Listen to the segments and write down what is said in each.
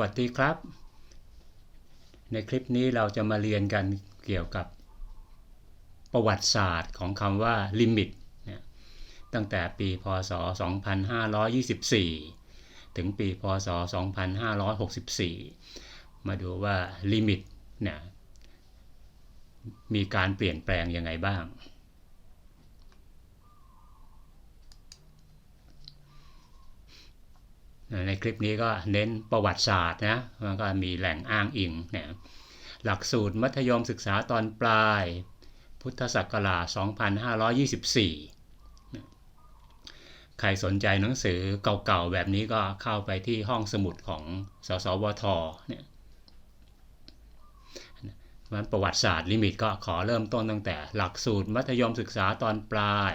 วัสดีครับ ในคลิปนี้เราจะมาเรียนกันเกี่ยวกับประวัติศาสตร์ของคำว่าลิมิตนะตั้งแต่ปีพศ 2524 ถึงปีพศ 2564 มาดูว่าลิมิตเนะมีการเปลี่ยนแปลงยังไงบ้าง ในคลิปนี้ก็เน้นประวัติศาสตร์นะมันก็มีแหล่งอ้างอิงนะหลักสูตรมัธยมศึกษาตอนปลาย พุทธศักราช 2524นะใครสนใจหนังสือเก่าๆ แบบนี้ก็เข้าไปที่ห้องสมุดของสสวทเนี่ยมันประวัติศาสตร์ลิมิตก็ขอเริ่มต้นตั้งแต่หลักสูตรมัธยมศึกษาตอนปลาย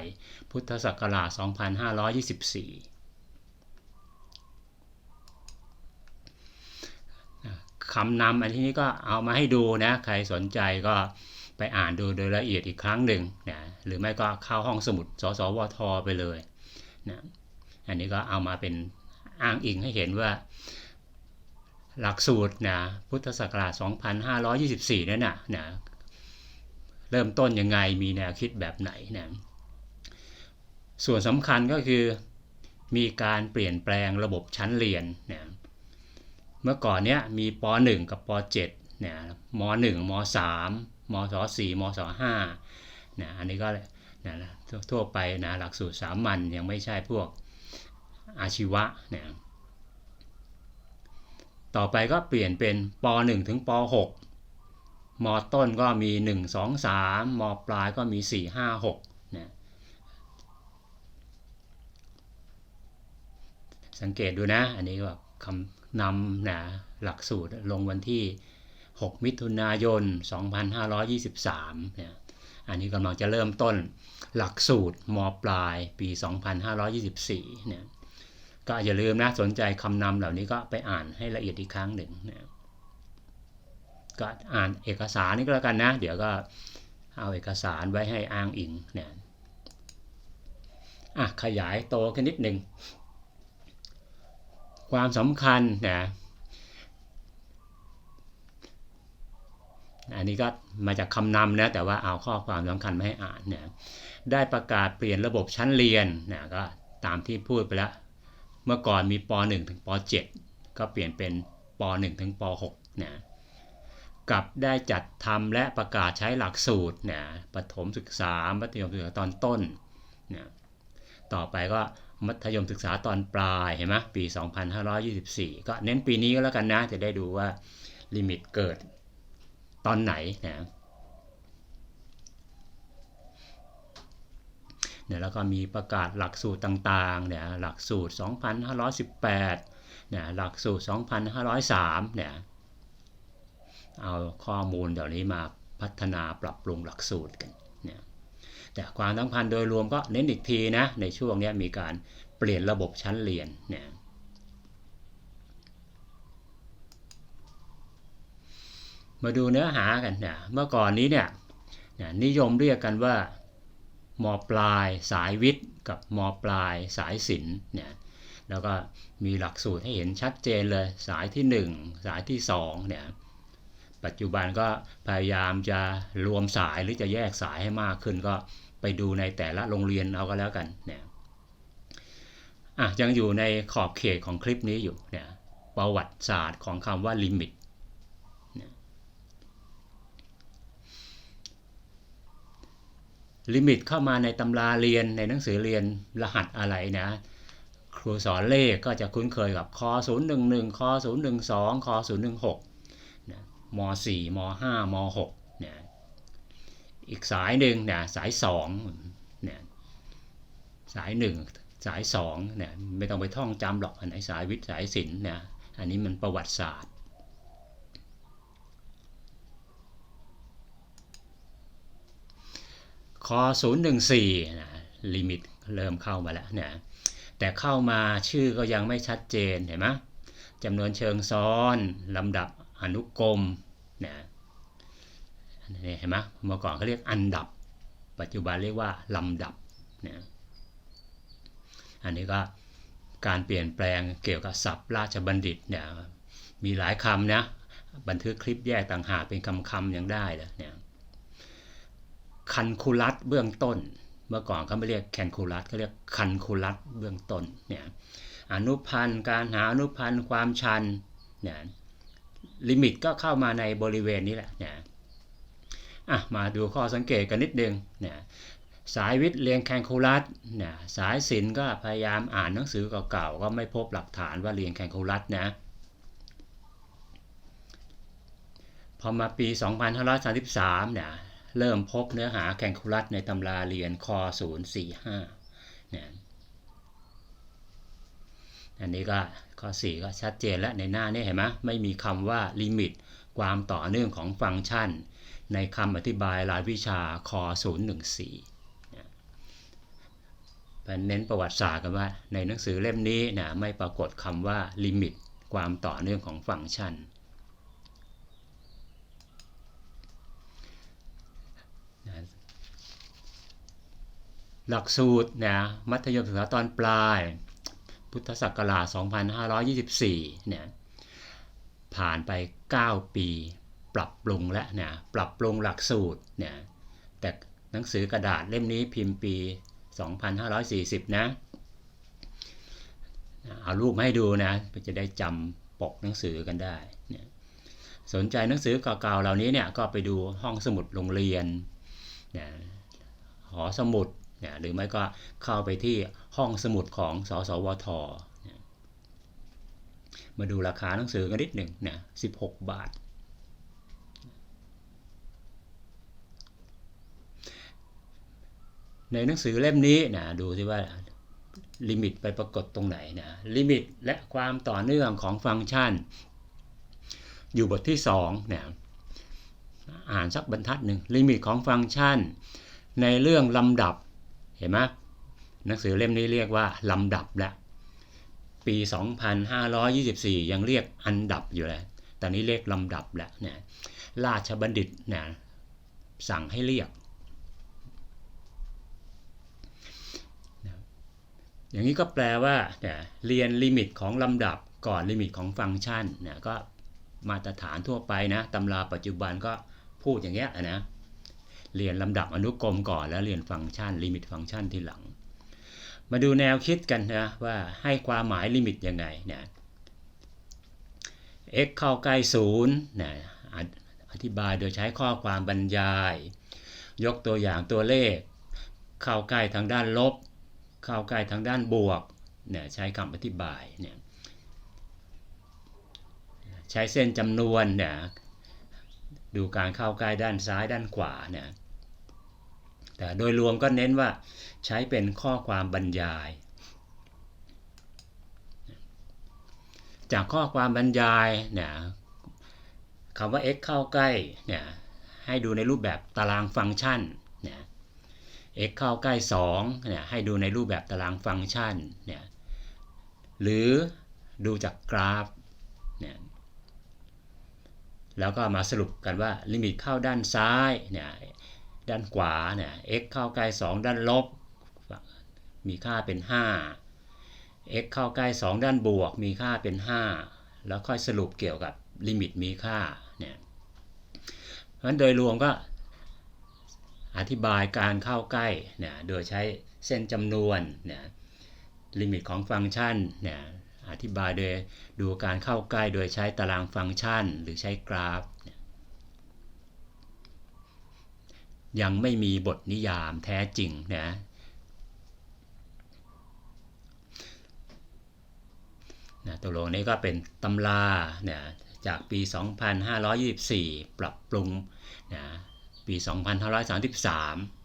พุทธศักราช 2524 คำนำอันนี้ก็เอามาให้ดูนะ ใครสนใจก็ไปอ่านดูโดยละเอียดอีกครั้งหนึ่งนะหรือไม่ก็เข้าห้องสมุดสสวทไปเลยนะอันนี้ก็เอามาเป็นอ้างอิงให้เห็นว่า หลักสูตรนะพุทธศักราช 2524 นั่นนะนะเริ่มต้นยังไงมีแนวคิดแบบไหนนะส่วนสำคัญก็คือมีการเปลี่ยนแปลงระบบชั้นเรียนนะ เมื่อก่อนเนี้ยมีป .1 กับป .7 เนี่ยม .1 ม .3 ม 4มศ5นะอันนี้ก็นะทั่วไปนะหลักสูตรสามัญยังไม่ใช่พวกอาชีวะเนี่ยต่อไปก็เปลี่ยนเป็นป .1 ถึงป .6 มต้นก็มี 1 2 3 มปลายก็มี 4 5 6นะสังเกตดูนะ อันนี้ว่าคำ นำนะหลักสูตรลงวันที่ 6 มิถุนายน 2523เนี่ยอันนี้กำลังจะเริ่มต้นหลักสูตรมปลายปี 2524เนี่ยก็อย่าลืมนะสนใจคำนำเหล่านี้ก็ไปอ่านให้ละเอียดอีกครั้งหนึ่งนะก็อ่านเอกสารนี่ก็แล้วกันนะ เดี๋ยวก็เอาเอกสารไว้ให้อ้างอิงเนี่ยอะขยายโตขึ้นนิดหนึ่ง ความสำคัญนะอันนี้ก็มาจากคำนำนะแต่ว่าเอาข้อความสำคัญมาให้อ่านเนี่ยได้ประกาศเปลี่ยนระบบชั้นเรียนนะก็ตามที่พูดไปแล้วเมื่อก่อนมีป .1 ถึงป .7 ก็เปลี่ยนเป็นป .1 ถึงป .6 นะกับได้จัดทำและประกาศใช้หลักสูตรนะปฐมศึกษามัธยมศึกษาตอนต้นนะต่อไปก็ มัธยมศึกษาตอนปลายเห็นไหมปี 2524 ก็เน้นปีนี้ก็แล้วกันนะ จะได้ดูว่าลิมิตเกิดตอนไหนนะเนี่ยแล้วก็มีประกาศหลักสูตรต่างๆเนี่ยหลักสูตร 2518เนี่ยหลักสูตร 2503เนี่ยเอาข้อมูลเหล่านี้มาพัฒนาปรับปรุงหลักสูตรกันเนี่ย แต่ความสำคัญโดยรวมก็เน้นอีกทีนะในช่วงนี้มีการเปลี่ยนระบบชั้นเรียนเนี่ยมาดูเนื้อหากันเนี่ยเมื่อก่อนนี้เนี่ยนิยมเรียกกันว่ามปลายสายวิทย์กับมปลายสายศิลป์เนี่ยแล้วก็มีหลักสูตรให้เห็นชัดเจนเลยสายที่ 1 สายที่2เนี่ย ปัจจุบันก็พยายามจะรวมสายหรือจะแยกสายให้มากขึ้นก็ไปดูในแต่ละโรงเรียนเอาก็แล้วกันเนี่ยอะยังอยู่ในขอบเขตของคลิปนี้อยู่เนี่ยประวัติศาสตร์ของคำว่าลิมิตลิมิตเข้ามาในตำราเรียนในหนังสือเรียนรหัสอะไรนะ ครูสอนเลขก็จะคุ้นเคยกับค011ค012ค016นะ ม 4 ม 5 ม 6 เนี่ยอีกสายหนึ่งเนี่ยสาย2เนี่ยสาย 1 สาย2เนี่ยไม่ต้องไปท่องจำหรอกอันไหนสายวิทย์สายศิลป์เนี่ยอันนี้มันประวัติศาสตร์คอ014นะลิมิตเริ่มเข้ามาแล้วเนี่ยแต่เข้ามาชื่อก็ยังไม่ชัดเจนเห็นไหมจำนวนเชิงซ้อนลำดับ อนุกรมเนี่ยเห็นไหมเมื่อก่อนเขาเรียกอันดับ ปัจจุบันเรียกว่าลำดับเนี่ยอันนี้ก็การเปลี่ยนแปลงเกี่ยวกับศัพท์ราชบัณฑิตเนี่ยมีหลายคำนะบันทึกคลิปแยกต่างหากเป็นคำๆยังได้เลยเนี่ยคันคูลัสเบื้องต้น เมื่อก่อนเขาไม่เรียกแคนคูลัสเขาเรียกคันคูลัสเบื้องต้นเนี่ยอนุพันธ์การหาอนุพันธ์ความชันเนี่ย ลิมิตก็เข้ามาในบริเวณนี้แหละเนี่ยอะมาดูข้อสังเกตกันนิดนึงเนี่ยสายวิทย์เรียนแคนคูลัสเนี่ยสายศิลป์ก็พยายามอ่านหนังสือเก่าๆ ก็ไม่พบหลักฐานว่าเรียนแคนคูลัสนะพอมาปี 2533เนี่ยเริ่มพบเนื้อหาแคนคูลัสในตำราเรียนคอ045เนี่ย อันนี้ก็ข้อ 4 ก็ชัดเจนแล้วในหน้านี้เห็นไหมไม่มีคำว่าลิมิต ความต่อเนื่องของฟังก์ชัน ในคำอธิบายรายวิชาคอ014เน้นประวัติศาสตร์กันว่า ในหนังสือเล่มนี้นะไม่ปรากฏคำว่าลิมิต ความต่อเนื่องของฟังก์ชันหลักสูตรนะมัธยมศึกษาตอนปลาย พุทธศักราช 2524 เนี่ย ผ่านไป 9 ปี ปรับปรุงแล้วเนี่ย ปรับปรุงหลักสูตร เนี่ย แต่หนังสือกระดาษเล่มนี้พิมพ์ปี 2540 นะ เอารูปมาให้ดูนะจะได้จำปกหนังสือกันได้ เนี่ย สนใจหนังสือเก่าๆ เหล่านี้เนี่ย ก็ไปดูห้องสมุดโรงเรียน เนี่ย หอสมุด นี่ยหรือไม่ก็เข้าไปที่ห้องสมุดของสสวทนี่ยมาดูราคาหนังสือกันนิดหนึ่งนี่ย16 บาท ในหนังสือเล่มนี้นะดูที่ว่าลิมิตไปปรากฏตรงไหนนะลิมิตและความต่อเนื่องของฟังก์ชัน อยู่บทที่2นี่ยอ่านสักบรรทัดหนึ่งลิมิตของฟังก์ชัน ในเรื่องลำดับ เห็นไหมหนังสือเล่มนี้เรียกว่าลำดับแล้วปี 2524 ยังเรียกอันดับอยู่เลยตอนนี้เรียกลำดับแล้วเนี่ยราชบัณฑิตเนี่ยสั่งให้เรียก อย่างนี้ก็แปลว่าเนี่ยเรียนลิมิตของลำดับก่อนลิมิตของฟังก์ชันเนี่ยก็มาตรฐานทั่วไปนะตำราปัจจุบันก็พูดอย่างเงี้ยนะ เรียนลำดับอนุกรมก่อนแล้วเรียนฟังก์ชันลิมิตฟังก์ชันทีหลัง มาดูแนวคิดกันนะว่าให้ความหมายลิมิตยังไงเนี่ย x เข้าใกล้ศูนย์นะอธิบายโดยใช้ข้อความบรรยาย ยกตัวอย่างตัวเลข เข้าใกล้ทางด้านลบ เข้าใกล้ทางด้านบวกเนี่ยใช้คำอธิบายเนี่ยใช้เส้นจำนวนเนี่ยดูการเข้าใกล้ด้านซ้ายด้านขวาเนี่ย แต่โดยรวมก็เน้นว่าใช้เป็นข้อความบรรยาย จากข้อความบรรยายเนี่ยคำว่า x เข้าใกล้เนี่ยให้ดูในรูปแบบตารางฟังก์ชันเนี่ย x เข้าใกล้2เนี่ยให้ดูในรูปแบบตารางฟังก์ชันเนี่ยหรือดูจากกราฟเนี่ยแล้วก็มาสรุปกันว่าลิมิตเข้าด้านซ้ายเนี่ย ด้านขวาเนี่ย x เข้าใกล้ 2 ด้านลบ มีค่าเป็น 5 x เข้าใกล้ 2 ด้านบวก มีค่าเป็น 5 แล้วค่อยสรุปเกี่ยวกับลิมิตมีค่าเนี่ยเพราะฉะนั้นโดยรวมก็อธิบายการเข้าใกล้เนี่ยโดยใช้เส้นจำนวนเนี่ยลิมิตของฟังก์ชันเนี่ยอธิบายโดยดูการเข้าใกล้โดยใช้ตารางฟังก์ชัน หรือใช้กราฟ ยังไม่มีบทนิยามแท้จริงนะนะตกลงนี้ก็เป็นตำราเนี่ยจากปี 2524 ปรับปรุงนะปี 2533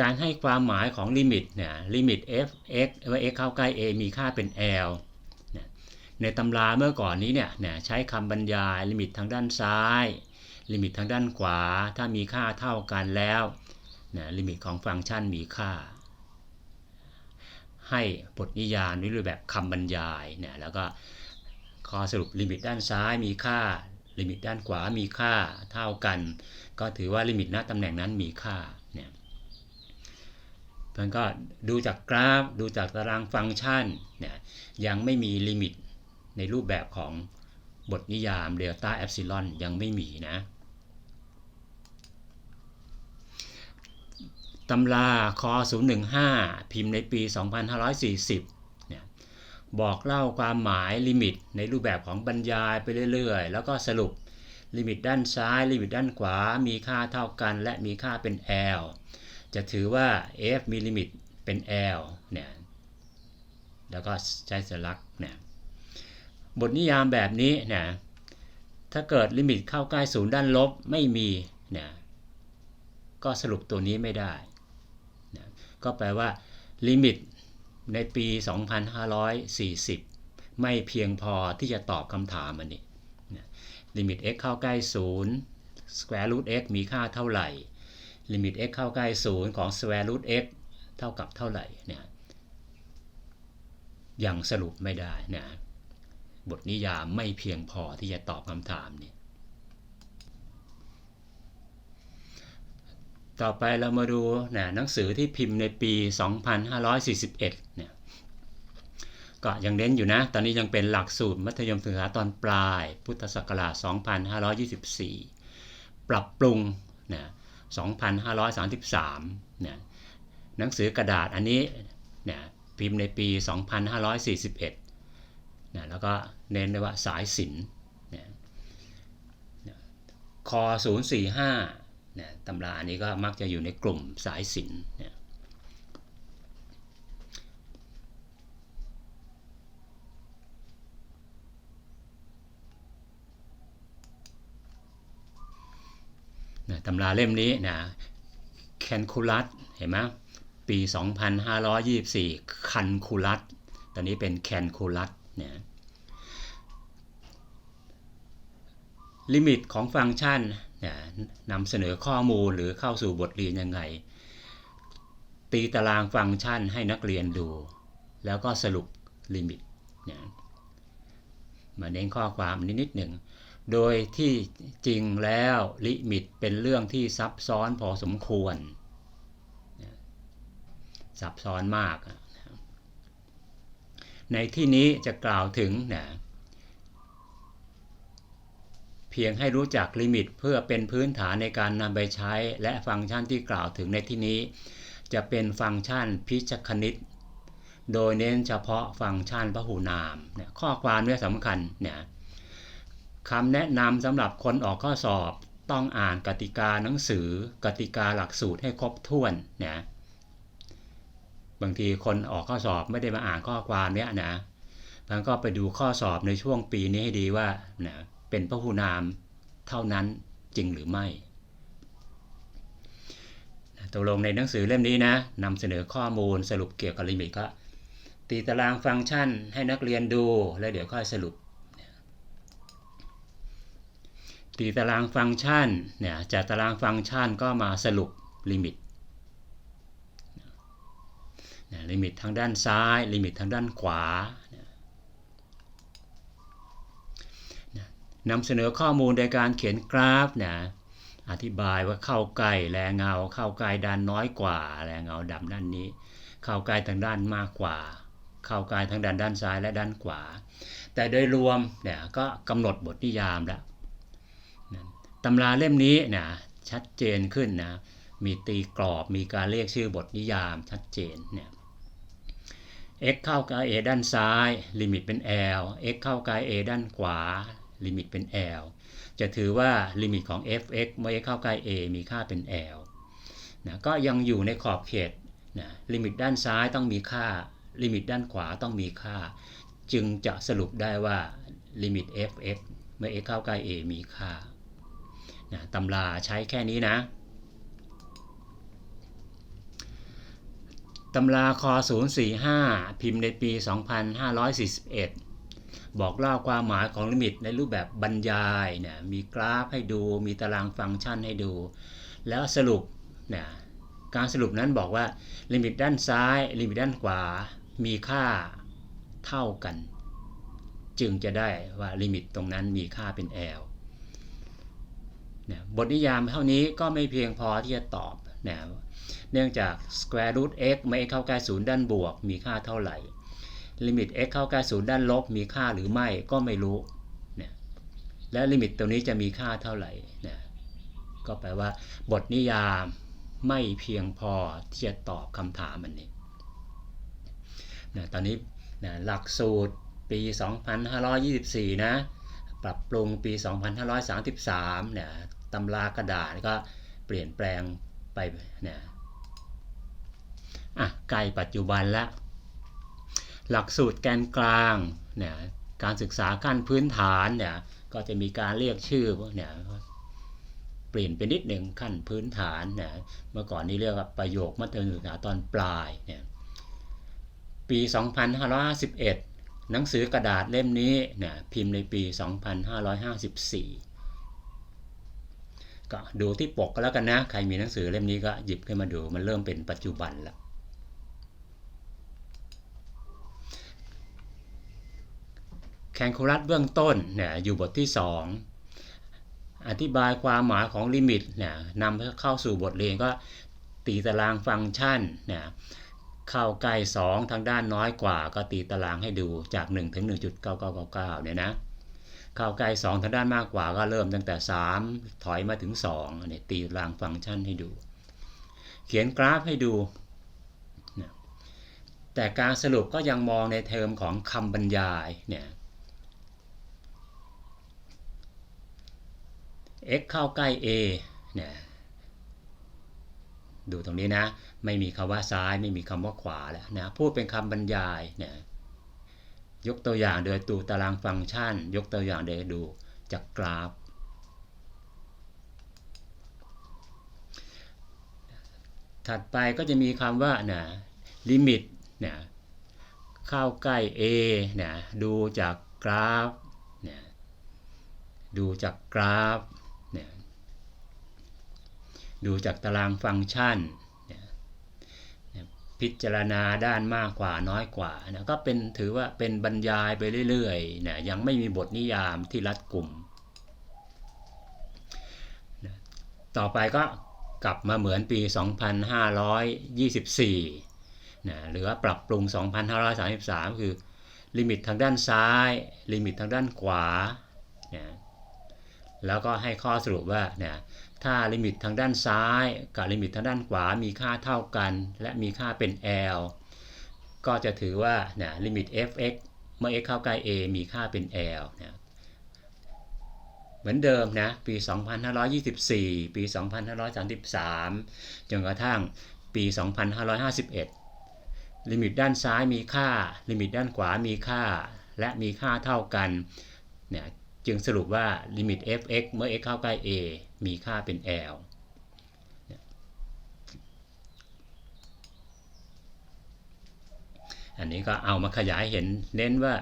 การให้ความหมายของลิมิตเนี่ยลิมิต f x ว่า x เข้าใกล้ a มีค่าเป็น l ในตำราเมื่อก่อนนี้เนี่ยใช้คำบรรยายลิมิตทางด้านซ้าย ลิมิตทางด้านขวา ถ้ามีค่าเท่ากันแล้วนะลิมิตของฟังก์ชันมีค่า ให้บทนิยามในรูปแบบคำบรรยายเนี่ยแล้วก็ข้อสรุปลิมิตด้านซ้ายมีค่า ลิมิตด้านขวามีค่าเท่ากัน ก็ถือว่าลิมิตณตำแหน่งนั้นมีค่าเนี่ยมันก็ดูจากกราฟดูจากตารางฟังก์ชันเนี่ยยังไม่มีลิมิต ในรูปแบบของบทนิยามเดลต้าแอปซิลอนยังไม่มีนะตำราคอ015 พิมพ์ในปี 2540เนี่ยบอกเล่าความหมายลิมิตในรูปแบบของบรรยายไปเรื่อยๆ แล้วก็สรุปลิมิตด้านซ้าย ลิมิตด้านขวา มีค่าเท่ากัน และมีค่าเป็น L จะถือว่า f มีลิมิตเป็น L เนี่ยแล้วก็ใช้สัญลักษณ์เนี่ย บทนิยามแบบนี้เนี่ยถ้าเกิดลิมิตเข้าใกล้ศูนย์ด้านลบไม่มีเนี่ยก็สรุปตัวนี้ไม่ได้นะก็แปลว่าลิมิตในปี 2540 ไม่เพียงพอที่จะตอบคำถามอันนี้นะลิมิต x เข้าใกล้0 square root x มีค่าเท่าไหร่ ลิมิต x เข้าใกล้ 0 ของ square root x เท่ากับเท่าไหร่เนี่ยยังสรุปไม่ได้นะ บทนิยามไม่เพียงพอที่จะตอบคำถามนี่ต่อไปเรามาดูนะหนังสือที่พิมพ์ในปี 2541 เนี่ยก็ยังเน้นอยู่นะ ตอนนี้ยังเป็นหลักสูตรมัธยมศึกษาตอนปลาย พุทธศักราช 2524 ปรับปรุงนะ2533เนี่ยหนังสือกระดาษอันนี้เนี่ยพิมพ์ในปี 2541 นะแล้วก็เน้นเลยว่าสายศิลป์เนี่ยคอ045นี่ยตำรานี้ก็มักจะอยู่ในกลุ่มสายศินนะตำราเล่มนี้นะแคนคูลัสเห็นไหมปี 2524 คันคูลัสตอนนี้เป็นแคนคูลัส นี่ยลิมิตของฟังก์ชันนี่ยนำเสนอข้อมูลหรือเข้าสู่บทเรียนยังไง ตีตารางฟังก์ชันให้นักเรียนดู แล้วก็สรุปลิมิตนี่ยมาเน้นข้อความนิดนิดหนึ่ง โดยที่จริงแล้วลิมิตเป็นเรื่องที่ซับซ้อนพอสมควรซับซ้อนมาก ในที่นี้จะกล่าวถึงนะเพียงให้รู้จักลิมิตเพื่อเป็นพื้นฐานในการนำไปใช้ และฟังก์ชันที่กล่าวถึงในที่นี้ จะเป็นฟังก์ชันพิชคณิต โดยเน้นเฉพาะฟังก์ชันพหูนามเนี่ยข้อความเนี่ยสำคัญเนี่ยคำแนะนำสำหรับคนออกข้อสอบต้องอ่านกติกาหนังสือกติกาหลักสูตรให้ครบถ้วนนะ บางทีคนออกข้อสอบไม่ได้มาอ่านข้อความเนี้ยนะมันก็ไปดูข้อสอบในช่วงปีนี้ให้ดีว่านะเป็นพหูนามเท่านั้นจริงหรือไม่ตกลงในหนังสือเล่มนี้นะนำเสนอข้อมูลสรุปเกี่ยวกับลิมิตก็ตีตารางฟังก์ชันให้นักเรียนดูแล้วเดี๋ยวค่อยสรุป ตีตารางฟังก์ชันเนี่ยจากตารางฟังก์ชันก็มาสรุปลิมิต ลิมิตทางด้านซ้าย ลิมิตทางด้านขวานำเสนอข้อมูลโดยการเขียนกราฟนะอธิบายว่าเข้าใกล้แรงเงา เข้าใกล้ด้านน้อยกว่า แรงเงาดำด้านนี้ เข้าใกล้ทางด้านมากกว่า เข้าใกล้ทางด้านด้านซ้ายและด้านขวา แต่โดยรวมเนี่ยก็กำหนดบทนิยามแล้วตำราเล่มนี้นะชัดเจนขึ้นนะมีตีกรอบมีการเรียกชื่อบทนิยามชัดเจนเนี่ย x เข้ากับ a ด้านซ้าย ลิมิตเป็น l x เข้ากับ a ด้านขวา ลิมิตเป็น l จะถือว่าลิมิตของ f(x) เมื่อ x เข้าใกล้ a มีค่าเป็น l นะก็ยังอยู่ในขอบเขตนะลิมิตด้านซ้ายต้องมีค่า ลิมิตด้านขวาต้องมีค่า จึงจะสรุปได้ว่าลิมิต f(x) เมื่อ x เข้าใกล้ a มีค่านะตำราใช้แค่นี้นะ ตำราคอ 045 พิมพ์ในปี 2541 บอกเล่าความหมายของลิมิตในรูปแบบบรรยายเนี่ยมีกราฟให้ดู มีตารางฟังก์ชันให้ดู แล้วสรุปเนี่ยการสรุปนั้นบอกว่าลิมิตด้านซ้าย ลิมิตด้านขวา มีค่าเท่ากัน จึงจะได้ว่าลิมิตตรงนั้นมีค่าเป็น L เนี่ยบทนิยามเท่านี้ก็ไม่เพียงพอที่จะตอบนะ เนื่องจาก square root x เมื่อ x เข้าใกล้ศูนย์ด้านบวก มีค่าเท่าไหร่ ลิมิต x เข้าใกล้ศูนย์ด้านลบ มีค่าหรือไม่ก็ไม่รู้นะและลิมิตตัวนี้จะมีค่าเท่าไหร่นะก็แปลว่า บทนิยามไม่เพียงพอที่จะตอบคำถามอันนี้นะตอนนี้นะหลักสูตรปี 2524 นะ ปรับปรุงปี 2533 เนี่ยตำรากระดาษก็เปลี่ยนแปลงไปเนี่ย อะใกล้ปัจจุบันแล้วหลักสูตรแกนกลางเนี่ยการศึกษาขั้นพื้นฐานเนี่ยก็จะมีการเรียกชื่อเนี่ยเปลี่ยนไปนิดหนึ่งขั้นพื้นฐานเนี่ยเมื่อก่อนนี้เรียกว่าประโยคมัธยมศึกษาตอนปลายเนี่ยปี 2551 หนังสือกระดาษเล่มนี้เนี่ยพิมพ์ในปี 2554 ก็ดูที่ปกก็แล้วกันนะ ใครมีหนังสือเล่มนี้ก็หยิบขึ้นมาดูมันเริ่มเป็นปัจจุบันแล้ว คนคูลัสเบื้องต้นเนี่ยอยู่บทที่ 2 อธิบายความหมายของลิมิตเนี่ยนำเข้าสู่บทเรียนก็ตีตารางฟังก์ชันเนี่ยเข้าใกล้ 2 ทางด้านน้อยกว่า ก็ตีตารางให้ดูจาก 1 ถึง 1.9999เนี่ยนะเข้าใกล้ 2 ทางด้านมากกว่าก็เริ่มตั้งแต่ 3 ถอยมาถึง2อันนี้ตีตารางฟังก์ชันให้ดู เขียนกราฟให้ดูแต่การสรุปก็ยังมองในเทอมของคำบรรยายเนี่ย x เข้าใกล้ a เนี่ยดูตรงนี้นะ ไม่มีคำว่าซ้ายไม่มีคำว่าขวาแล้วนะพูดเป็นคำบรรยายเนี่ยยกตัวอย่างโดยตูตารางฟังก์ชัน ยกตัวอย่างโดยดูจากกราฟ ถัดไปก็จะมีคำว่านะลิมิตเนี่ยเข้าใกล้ a เนี่ยดูจากกราฟเนี่ยดูจากกราฟ ดูจากตารางฟังก์ชัน พิจารณาด้านมากกว่าน้อยกว่านะก็เป็นถือว่าเป็นบรรยายไปเรื่อยๆนะยังไม่มีบทนิยามที่รัดกลุ่มนะต่อไปก็กลับมาเหมือนปี 2524นะหรือว่าปรับปรุง 2533 คือลิมิตทางด้านซ้าย ลิมิตทางด้านขวานะแล้วก็ให้ข้อสรุปว่านี่ย ถ้าลิมิตทางด้านซ้ายกับลิมิตทางด้านขวามีค่าเท่ากัน และมีค่าเป็น L ก็จะถือว่าเนี่ยลิมิต f(x) เมื่อ x เข้าใกล้ a มีค่าเป็น L นะเหมือนเดิมนะ ปี 2524 ปี 2533 จนกระทั่งปี 2551 ลิมิตด้านซ้ายมีค่า ลิมิตด้านขวามีค่า และมีค่าเท่ากันเนี่ย จึงสรุปว่าลิมิต f(x) เมื่อ x เข้าใกล้ a มีค่าเป็น L อันนี้ก็เอามาขยายเห็นเน้นว่า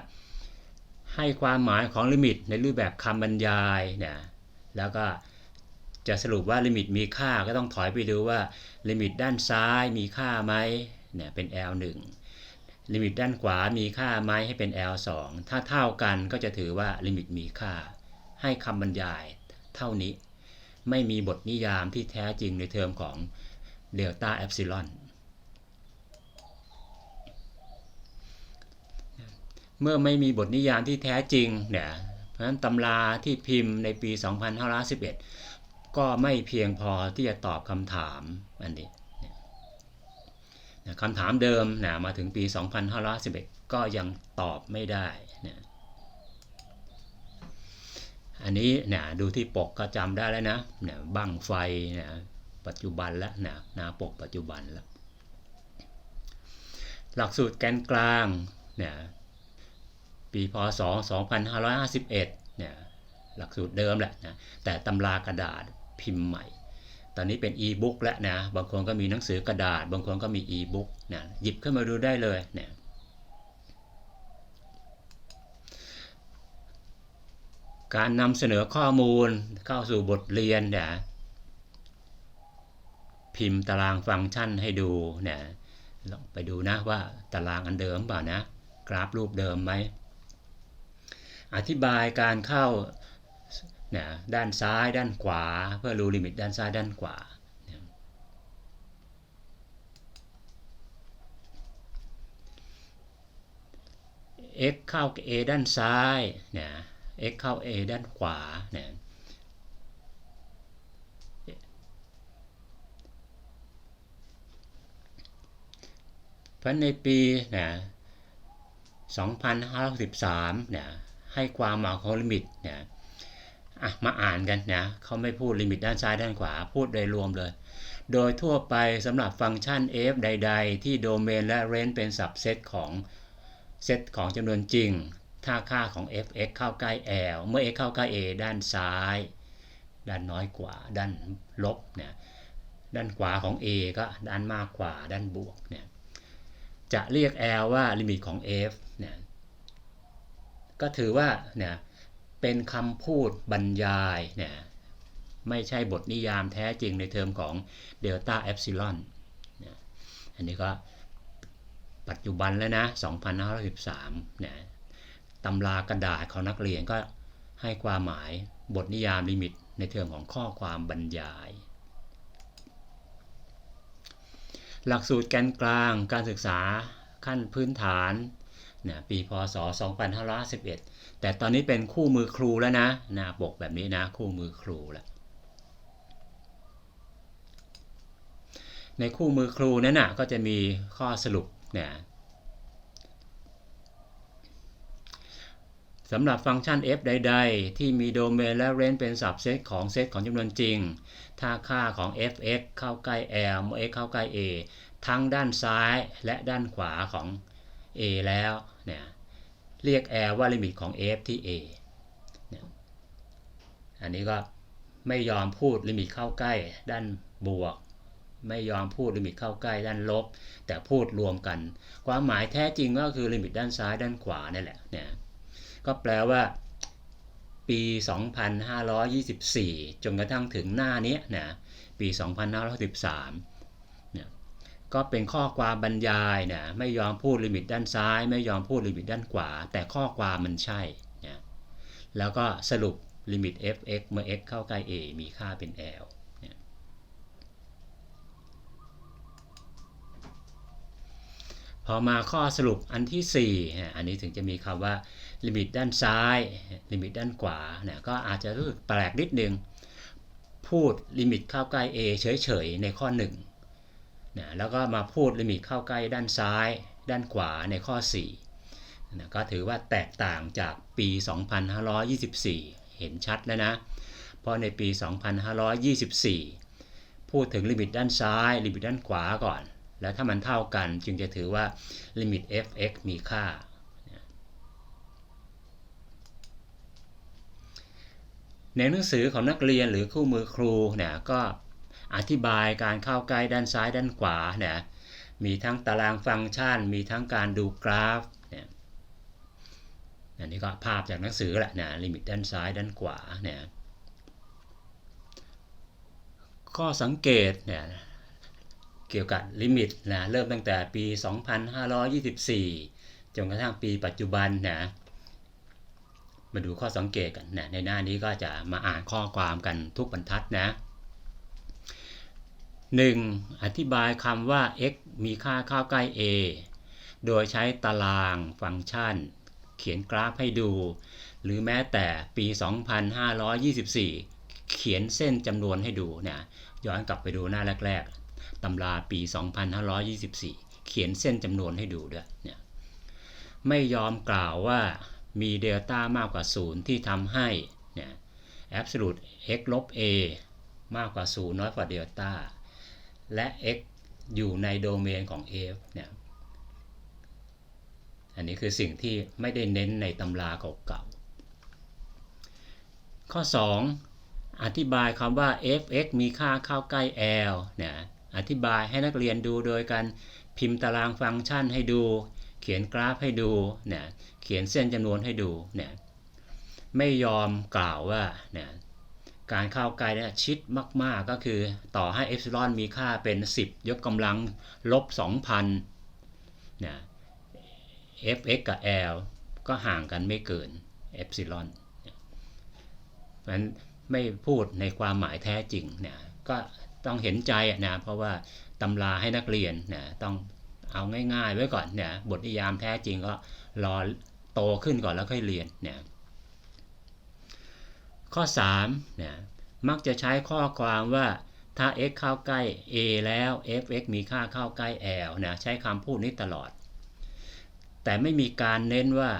ให้ความหมายของลิมิตในรูปแบบคำบรรยายเนี่ยแล้วก็จะสรุปว่าลิมิตมีค่าก็ต้องถอยไปดูว่าลิมิตด้านซ้ายมีค่าไหมเนี่ยเป็น L1 ลิมิตด้านขวามีค่าไหมให้เป็น L2 ถ้าเท่ากันก็จะถือว่าลิมิตมีค่า ให้คำบรรยายเท่านี้ ไม่มีบทนิยามที่แท้จริงในเทอมของเดลต้าแอปซิลอนเมื่อไม่มีบทนิยามที่แท้จริงเนี่ยเพราะฉะนั้นตำราที่พิมพ์ในปี 2511 ก็ไม่เพียงพอที่จะตอบคำถามอันนี้ คำถามเดิมนะมาถึงปี 2511 ก็ยังตอบไม่ได้นะอันนี้นะดูที่ปกก็จำได้แล้วนะนะบั้งไฟนะปัจจุบันแล้วนะนาปกปัจจุบันแล้ว หลักสูตรแกนกลางนะปีพศ 2551นี่ยหลักสูตรเดิมแหละนะแต่ตำรากระดาษพิมพ์ใหม่ ตอนนี้เป็นอีบุ๊กแล้วนะ บางคนก็มีหนังสือกระดาษ บางคนก็มีอีบุ๊กนะหยิบขึ้นมาดูได้เลยเนี่ยการนำเสนอข้อมูลเข้าสู่บทเรียนเนี่ยพิมพ์ตารางฟังก์ชันให้ดูเนี่ยลองไปดูนะว่าตารางอันเดิมเปล่านะ กราฟรูปเดิมไหม อธิบายการเข้า นะด้านซ้ายด้านขวา เพื่อรู้ลิมิตด้านซ้ายด้านขวาเอ็กเข้า A ด้านซ้ายนะเอ็กเข้า A ด้านขวานะพันในปีนะ2513นะให้ความหมายของลิมิตนะ อะมาอ่านกันนะเขาไม่พูดลิมิตด้านซ้ายด้านขวา พูดโดยรวมเลย โดยทั่วไปสำหรับฟังก์ชัน f ใด ๆ ที่โดเมนและเรนเป็นสับเซตของเซตของจำนวนจริง ถ้าค่าของ f(x) เข้าใกล้ l เมื่อ x เข้าใกล้ a ด้านซ้าย ด้านน้อยกว่า ด้านลบเนี่ยด้านขวาของ a ก็ด้านมากกว่า ด้านบวกเนี่ยจะเรียก l ว่าลิมิตของ f เนี่ยก็ถือว่าเนี่ย เป็นคำพูดบรรยายเนี่ยไม่ใช่บทนิยามแท้จริงในเทอมของเดลต้าเอฟซิลอนอันนี้ก็ปัจจุบันแล้วนะ2513เนี่ยตำรากระดาษของนักเรียนก็ให้ความหมายบทนิยามลิมิตในเทอมของข้อความบรรยาย หลักสูตรแกนกลางการศึกษาขั้นพื้นฐาน นี่ยปีพศ 2511 แต่ตอนนี้เป็นคู่มือครูแล้วนะหน้าปกแบบนี้นะคู่มือครูแล้วในคู่มือครูนั้นนะก็จะมีข้อสรุปนี่ยสำหรับฟังก์ชัน f ใด ๆ ที่มีโดเมนและเรนเป็นสับเซตของเซตของจำนวนจริง ถ้าค่าของ f(x) เข้าใกล้ l เมื่อ x เข้าใกล้ a ทั้งด้านซ้ายและด้านขวาของ a แล้วเนี่ยเรียก l ว่าลิมิตของ f ที่ a เนี่ยอันนี้ก็ไม่ยอมพูดลิมิตเข้าใกล้ด้านบวก ไม่ยอมพูดลิมิตเข้าใกล้ด้านลบ แต่พูดรวมกัน ความหมายแท้จริงก็คือลิมิตด้านซ้ายด้านขวานี่แหละเนี่ยก็แปลว่าปี 2524 จนกระทั่งถึงหน้านี้นะปี 2513เนี่ย ก็เป็นข้อความบรรยายนะไม่ยอมพูดลิมิตด้านซ้าย ไม่ยอมพูดลิมิตด้านขวา แต่ข้อความมันใช่นะแล้วก็สรุปลิมิต f(x) เมื่อ x เข้าใกล้ a มีค่าเป็น l พอมาข้อสรุปอันที่4อันนี้ถึงจะมีคำว่าลิมิตด้านซ้าย ลิมิตด้านขวาเนี่ยก็อาจจะรู้สึกแปลกนิดนึง พูดลิมิตเข้าใกล้ a เฉยๆ ในข้อ 1 นะแล้วก็มาพูดลิมิตเข้าใกล้ด้านซ้าย ด้านขวาในข้อ4นะก็ถือว่าแตกต่างจากปี 2524 เห็นชัดแล้วนะ เพราะในปี 2524 พูดถึงลิมิตด้านซ้าย ลิมิตด้านขวาก่อน แล้วถ้ามันเท่ากันจึงจะถือว่าลิมิต f(x) มีค่าในหนังสือของนักเรียนหรือคู่มือครูเนี่ยก็ อธิบายการเข้าใกล้ด้านซ้ายด้านขวาเนี่ยมีทั้งตารางฟังก์ชัน มีทั้งการดูกราฟเนี่ยอันนี้ก็ภาพจากหนังสือแหละนะลิมิตด้านซ้ายด้านขวาเนี่ยข้อสังเกตเนี่ยเกี่ยวกับลิมิตนะเริ่มตั้งแต่ปี 2524 จนกระทั่งปีปัจจุบันนะมาดูข้อสังเกตกันนะในหน้านี้ก็จะมาอ่านข้อความกันทุกบรรทัดนะ 1. อธิบายคำว่า x มีค่าเข้าใกล้ a โดยใช้ตารางฟังก์ชัน เขียนกราฟให้ดู หรือแม้แต่ปี 2524 เขียนเส้นจำนวนให้ดูเนะย้อนกลับไปดูหน้าแรก ๆตำราปี 2524 เขียนเส้นจำนวนให้ดูด้วยเนี่ยไม่ยอมกล่าวว่ามีเดลต้ามากกว่า 0 ที่ทำให้เนี่ย absolute x ลบ a มากกว่า 0 น้อยกว่าเดลต้า และ x อยู่ในโดเมนของ f เนี่ย อันนี้คือสิ่งที่ไม่ได้เน้นในตำราเก่าๆ ข้อ 2 อธิบายคำว่า f(x) มีค่าเข้าใกล้ l เนี่ย อธิบายให้นักเรียนดูโดยการพิมพ์ตารางฟังก์ชันให้ดู เขียนกราฟให้ดู เนี่ย เขียนเส้นจำนวนให้ดู เนี่ย ไม่ยอมกล่าวว่า เนี่ย การเข้าใกล้เนี่ยชิดมาก ๆ ก็คือต่อให้เอฟซิลอนมีค่าเป็น 10 ยกกำลังลบ 2,000เนี่ย fx กับ l ก็ห่างกันไม่เกินเอฟซิลอนเพราะฉะนั้นไม่พูดในความหมายแท้จริงเนี่ยก็ต้องเห็นใจนะเพราะว่าตำราให้นักเรียนเนี่ยต้องเอาง่าย ๆ ไว้ก่อนเนี่ยบทนิยามแท้จริงก็รอโตขึ้นก่อนแล้วค่อยเรียนเนี่ย ข้อ3เนี่ยมักจะใช้ข้อความว่าถ้า x เข้าใกล้ a แล้ว f(x) มีค่าเข้าใกล้ l นะใช้คำพูดนี้ตลอด แต่ไม่มีการเน้นว่า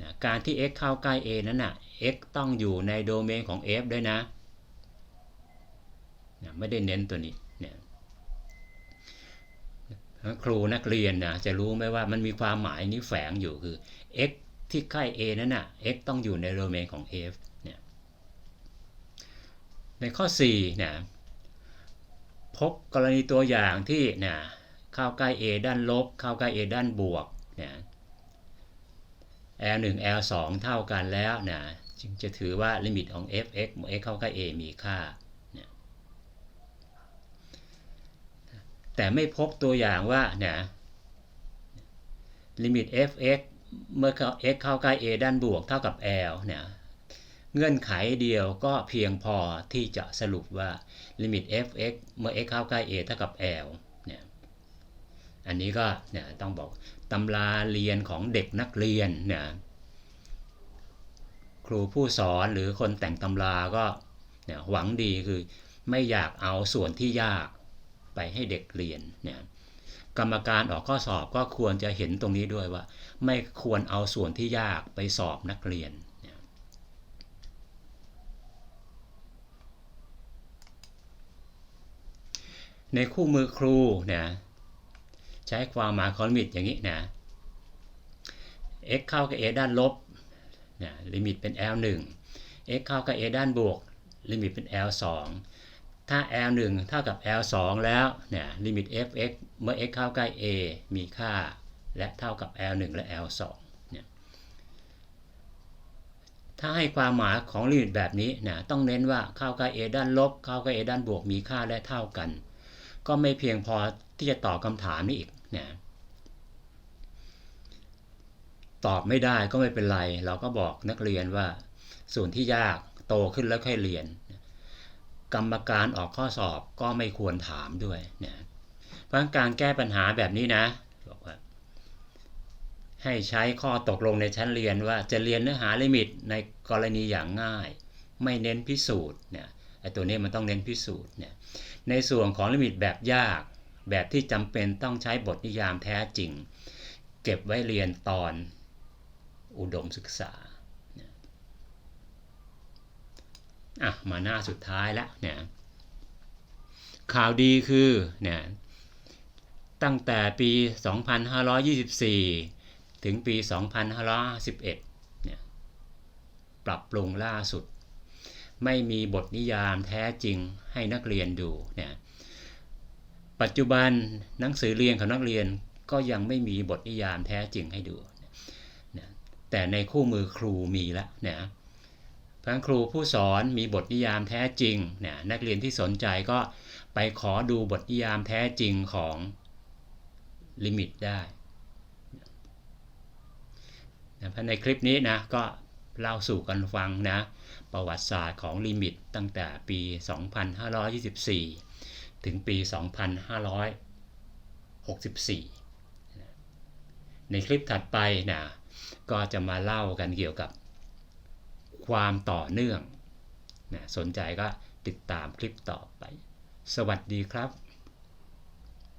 นะการที่ x เข้าใกล้ a นั้นนะ x ต้องอยู่ในโดเมนของ f ด้วยนะนะไม่ได้เน้นตัวนี้เนี่ยครูนักเรียนนะจะรู้ไหมว่ามันมีความหมายนี้แฝงอยู่คือ x ที่ใกล้ a นั้นนะ x ต้องอยู่ในโดเมนของ f ในข้อ4เนี่ยพบกรณีตัวอย่างที่นะเข้าใกล้ a ด้านลบ เข้าใกล้ a ด้านบวกเนี่ย l 1 l 2เท่ากันแล้วนะจึงจะถือว่าลิมิตของ f(x) x เข้าใกล้ a มีค่าแต่ไม่พบตัวอย่างว่านะลิมิต f(x) เมื่อ x เข้าใกล้ a ด้านบวกเท่ากับ l เนี่ย เงื่อนไขเดียวก็เพียงพอที่จะสรุปว่าลิมิต f(x) เมื่อ x เข้าใกล้ a เท่ากับ l เนี่ยอันนี้ก็เนี่ยต้องบอกตำราเรียนของเด็กนักเรียนเนี่ยครูผู้สอนหรือคนแต่งตำราก็เนี่ยหวังดีคือไม่อยากเอาส่วนที่ยากไปให้เด็กเรียนเนี่ยกรรมการออกข้อสอบก็ควรจะเห็นตรงนี้ด้วยว่า ไม่ควรเอาส่วนที่ยากไปสอบนักเรียน ในคู่มือครูเนี่ยใช้ความหมายของลิมิตอย่างนี้นะ x เข้ากับ a ด้านลบนะลิมิตเป็น l 1 x เข้ากับ a ด้านบวก ลิมิตเป็น l 2ถ้า l 1เท่ากับ l 2แล้วเนี่ยลิมิต f(x) เมื่อ x เข้าใกล้ a มีค่า และเท่ากับ l 1และ l 2นี่ยถ้าให้ความหมายของลิมิตแบบนี้นะต้องเน้นว่าเข้าใกล้ a ด้านลบ เข้าใกล้ a ด้านบวกมีค่าและเท่ากัน ก็ไม่เพียงพอที่จะตอบคำถามนี้อีกนะตอบไม่ได้ก็ไม่เป็นไร เราก็บอกนักเรียนว่า ส่วนที่ยากโตขึ้นแล้วค่อยเรียน กรรมการออกข้อสอบก็ไม่ควรถามด้วยนะเพราะการแก้ปัญหาแบบนี้นะบอกว่า ให้ใช้ข้อตกลงในชั้นเรียนว่าจะเรียนเนื้อหาลิมิตในกรณีอย่างง่าย ไม่เน้นพิสูจน์เนี่ยไอ้ตัวนี้มันต้องเน้นพิสูจน์เนี่ย ในส่วนของลิมิตแบบยาก แบบที่จำเป็นต้องใช้บทนิยามแท้จริง เก็บไว้เรียนตอนอุดมศึกษาอะมาหน้าสุดท้ายแล้วเนี่ยข่าวดีคือเนี่ยตั้งแต่ปี 2524 ถึงปี 2551เนี่ยปรับปรุงล่าสุด ไม่มีบทนิยามแท้จริงให้นักเรียนดูเนี่ยปัจจุบันหนังสือเรียนของนักเรียนก็ยังไม่มีบทนิยามแท้จริงให้ดูแต่ในคู่มือครูมีแล้วเนี่ยพระครูผู้สอนมีบทนิยามแท้จริงเนี่ยนักเรียนที่สนใจก็ไปขอดูบทนิยามแท้จริงของลิมิตได้นะในคลิปนี้นะก็เล่าสู่กันฟังนะ ประวัติศาสตร์ของลิมิตตั้งแต่ปี 2524 ถึงปี 2564 ในคลิปถัดไปนะก็จะมาเล่ากันเกี่ยวกับความต่อเนื่องนะสนใจก็ติดตามคลิปต่อไป สวัสดีครับ